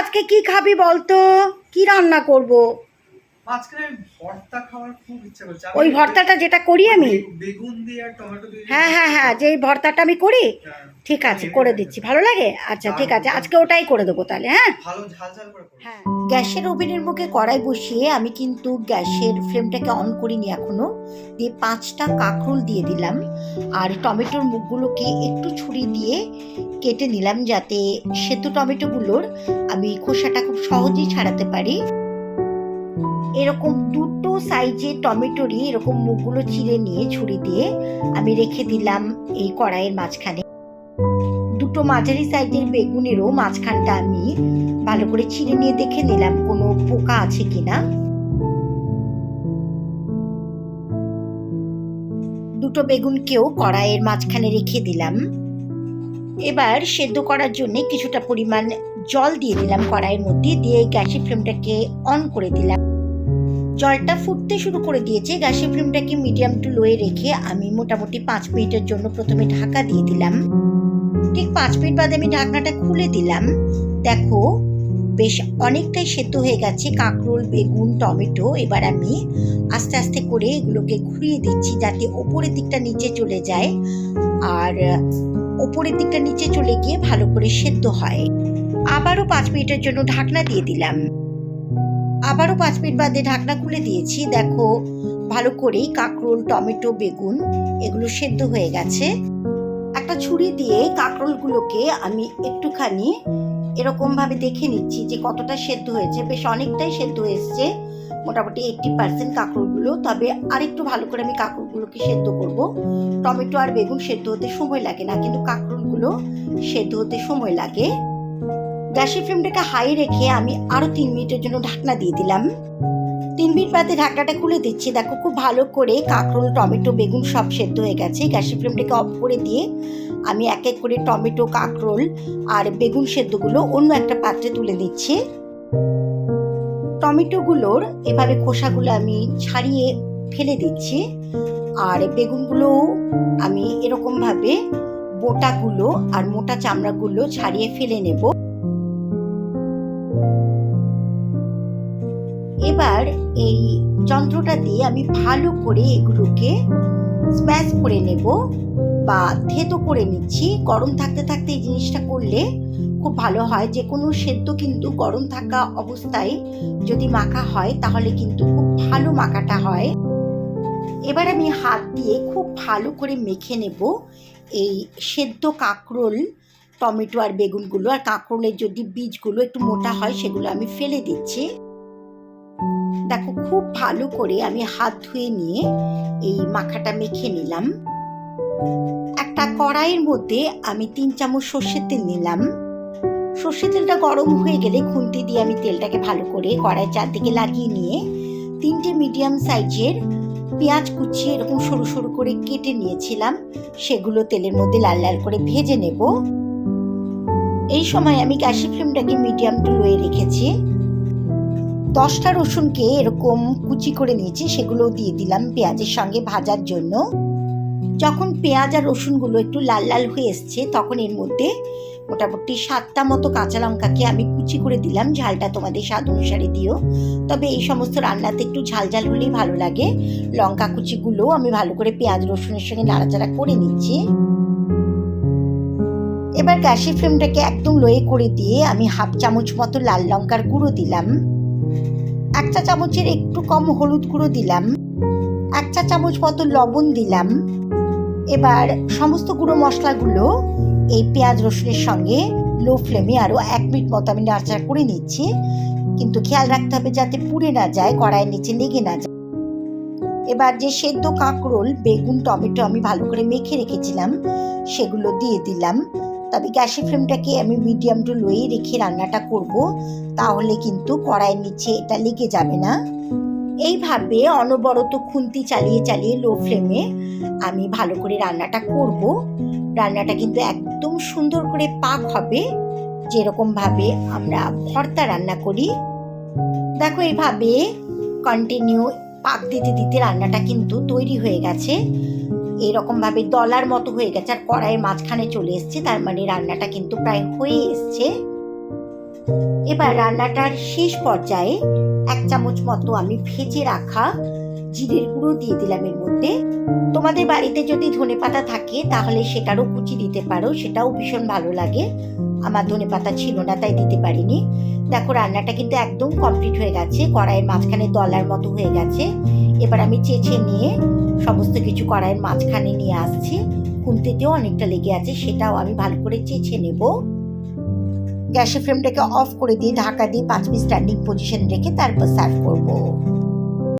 আজকে কি খাবি বলতো? কি রান্না করব? আমি ভর্তা খাওয়ার খুব ইচ্ছা করছে। আমি ওই ভর্তাটা যেটা করি আমি। হ্যাঁ হ্যাঁ হ্যাঁ যে ভর্তাটা আমি করি হ্যাঁ, ঠিক আছে করে দিচ্ছি। ভালো লাগে? আচ্ছা ঠিক আছে আজকে ওটাই করে দেবো তাহলে হ্যাঁ। হ্যাঁ। গ্যাসের ওভেনের মুখে কড়াই বসিয়ে আমি কিন্তু গ্যাসের ফ্লেমটাকে অন করিনি এখনও। দিয়ে পাঁচটা কাঁকরোল দিয়ে দিলাম। আর টমেটোর মুখগুলোকে একটু ছুরি দিয়ে কেটে নিলাম যাতে সেতু টমেটোগুলোর আমি খোসাটা খুব সহজেই ছাড়াতে পারি। এরকম দুটো সাইজের টমেটোরই এরকম মুখগুলো চিড়ে নিয়ে ছুরি দিয়ে আমি রেখে দিলাম এই কড়াইয়ের মাঝখানে। দুটো মাঝারি সাইজের বেগুনেরও মাঝখানটা আমি ভালো করে ছিঁড়ে নিয়ে দেখে নিলাম, কোনো পোকা আছে কিনা। দুটো বেগুনকেও কড়াইয়ের মাঝখানে রেখে দিলাম। এবার সেদ্ধ করার জন্য কিছুটা পরিমাণ জল দিয়ে দিলাম কড়াইয়ের মধ্যে, দিয়ে গ্যাসের ফ্লেমটাকে অন করে দিলাম। জলটা ফুটতে শুরু করে দিয়েছে, গ্যাসের ফ্লেমটাকে মিডিয়াম টু লোয়ে রেখে আমি মোটামুটি পাঁচ মিনিটের জন্য প্রথমে ঢাকা দিয়ে দিলাম। ঠিক পাঁচ মিনিট বাদে আমি ঢাকনাটা খুলে দিলাম। দেখো, বেশ অনেকটাই সেদ্ধ হয়ে গেছে কাঁকরোল, বেগুন, টমেটো। এবার আমি আস্তে আস্তে করে এগুলোকে ঘুরিয়ে দিচ্ছি যাতে ওপরের দিকটা নিচে চলে যায় আর ওপরের দিকটা নিচে চলে গিয়ে ভালো করে সেদ্ধ হয়। আবারও পাঁচ মিনিটের জন্য ঢাকনা দিয়ে দিলাম। আবারও পাঁচ মিনিট বাদে ঢাকনা খুলে দিয়েছি। দেখো, ভালো করেই কাঁকরোল, টমেটো, বেগুন এগুলো সেদ্ধ হয়ে গেছে। একটা ছুরি দিয়ে কাঁকরোলগুলোকে আমি একটুখানি এরকম ভাবে দেখে নিচ্ছি যে কতটা সেদ্ধ হয়েছে। বেশ অনেকটাই সেদ্ধ হয়েছে। মোটামুটি এইটটি পার্সেন্ট কাঁকরোলগুলো। তবে আরেকটু ভালো করে আমি কাঁকরোলগুলোকে সেদ্ধ করব। টমেটো আর বেগুন সেদ্ধ হতে সময় লাগে না, কিন্তু কাঁকরোলগুলো সেদ্ধ হতে সময় লাগে। গ্যাসের ফ্লেমটাকে হাই রেখে আমি আরও তিন মিনিটের জন্য ঢাকনা দিয়ে দিলাম। তিন মিনিট বাদে ঢাকনাটা খুলে দিচ্ছি। দেখো, খুব ভালো করে কাঁকরোল, টমেটো, বেগুন সব সেদ্ধ হয়ে গেছে। গ্যাসের ফ্লেমটাকে অফ করে দিয়ে আমি এক এক করে টমেটো, কাঁকরোল আর বেগুন সেদ্ধগুলো অন্য একটা পাত্রে তুলে দিচ্ছি। টমেটোগুলোর এভাবে খোসাগুলো আমি ছাড়িয়ে ফেলে দিচ্ছি আর বেগুনগুলো আমি এরকমভাবে বোটাগুলো আর মোটা চামড়াগুলো ছাড়িয়ে ফেলে নেব। এবার এই যন্ত্রটা দিয়ে আমি ভালো করে এগুলোকে স্ম্যাশ করে নেব বা থেতো করে নিচ্ছি। গরম থাকতে থাকতে এই জিনিসটা করলে খুব ভালো হয়। যে কোনো সেদ্ধ কিন্তু গরম থাকা অবস্থায় যদি মাখা হয় তাহলে কিন্তু খুব ভালো মাখাটা হয়। এবার আমি হাত দিয়ে খুব ভালো করে মেখে নেব এই সেদ্ধ কাঁকরোল, টমেটো আর বেগুনগুলো। আর কাঁকরোলের যদি বীজগুলো একটু মোটা হয় সেগুলো আমি ফেলে দিচ্ছি। দেখো, খুব ভালো করে আমি হাত ধুয়ে নিয়ে এই মাখাটা মেখে নিলাম। একটা কড়াইয়ের মধ্যে আমি তিন চামচ সর্ষের তেল নিলাম। সর্ষের তেলটা গরম হয়ে গেলে খুন্তি দিয়ে আমি তেলটাকে ভালো করে কড়াইয়ের চারদিকে লাগিয়ে নিয়ে তিনটে মিডিয়াম সাইজের পেঁয়াজ কুচিয়ে এরকম সরু সরু করে কেটে নিয়েছিলাম। সেগুলো তেলের মধ্যে লাল লাল করে ভেজে নেব। এই সময় আমি গ্যাসের ফ্লেমটাকে মিডিয়াম টু লোয়ে রেখেছি। দশটা রসুনকে এরকম কুচি করে নিয়েছি, সেগুলো দিয়ে দিলাম পেঁয়াজের সঙ্গে ভাজার জন্য। যখন পেঁয়াজ আর রসুনগুলো একটু লাল লাল হয়ে এসছে, তখন এর মধ্যে মোটামুটি সাতটা মতো কাঁচা লঙ্কাকে আমি কুচি করে দিলাম, ঝালটা তোমাদের স্বাদ অনুসারে দিও। তবে এই সমস্ত রান্নাতে একটু ঝাল ঝাল হলেই ভালো লাগে। লঙ্কা কুচিগুলো আমি ভালো করে পেঁয়াজ, রসুনের সঙ্গে নাড়াচাড়া করে নিচ্ছি। এবার গ্যাসের ফ্লেমটাকে একদম লোয়ে করে দিয়ে আমি হাফ চামচ মতো লাল লঙ্কার গুঁড়ো দিলাম। এক চা চামচের একটু কম হলুদ গুঁড়ো দিলাম, এক চা চামচ মতো লবণ দিলাম। এবার সমস্ত গুঁড়ো মশলাগুলো এই পেঁয়াজ রসুনের সঙ্গে লো ফ্লেমে আরও এক মিনিট মতো আমি নাড়াচাড়া করে নিচ্ছি। কিন্তু খেয়াল রাখতে হবে যাতে পুড়ে না যায়, কড়াইয়ের নিচে লেগে না যায়। এবার যে সেদ্ধ কাঁকরোল, বেগুন, টমেটো আমি ভালো করে মেখে রেখেছিলাম, সেগুলো দিয়ে দিলাম। তবে গ্যাসের ফ্লেমটাকে আমি মিডিয়াম টু লোয়ে রেখে রান্নাটা করব, তাহলে কিন্তু কড়াইয়ের নিচে এটা লেগে যাবে না। এইভাবে অনবরত খুন্তি চালিয়ে চালিয়ে লো ফ্লেমে আমি ভালো করে রান্নাটা করব। রান্নাটা কিন্তু একদম সুন্দর করে পাক হবে যেরকম ভাবে আমরা ভর্তা রান্না করি। দেখো এইভাবে কন্টিনিউ পাক দিতে দিতে রান্নাটা কিন্তু তৈরি হয়ে গেছে। এরকম ভাবে দলার মতো হয়ে গেছে, আর কড়াইয়ের মাঝখানে চলে এসছে, তার মানে রান্নাটা কিন্তু প্রায় হয়ে এসছে। এবার রান্নাটার শেষ পর্যায়ে এক চামচ মতো আমি ভেজে রাখা জিরের গুঁড়ো দিয়ে দিলাম এর মধ্যে। তোমাদের বাড়িতে যদি ধনে পাতা থাকে, তাহলে সেটারও কুচি দিতে পারো, সেটাও ভীষণ ভালো লাগে। আমার ধনে পাতা ছিল না, তাই দিতে পারিনি। দেখো, রান্নাটা কিন্তু একদম কমপ্লিট হয়ে গেছে। কড়াইয়ের মাঝখানে দলার মতো হয়ে গেছে। এবার আমি চেঁচে নিয়ে সমস্ত কিছু কড়াইয়ের মাঝখানে নিয়ে আসছি। খুন্তিতেও অনেকটা লেগে আছে, সেটাও আমি ভালো করে চেঁচে নেব। গ্যাসের ফ্লেমটাকে অফ করে দিয়ে ঢাকা দিয়ে পাঁচ মিনিট স্ট্যান্ডিং পজিশন রেখে তারপর সার্ভ করব।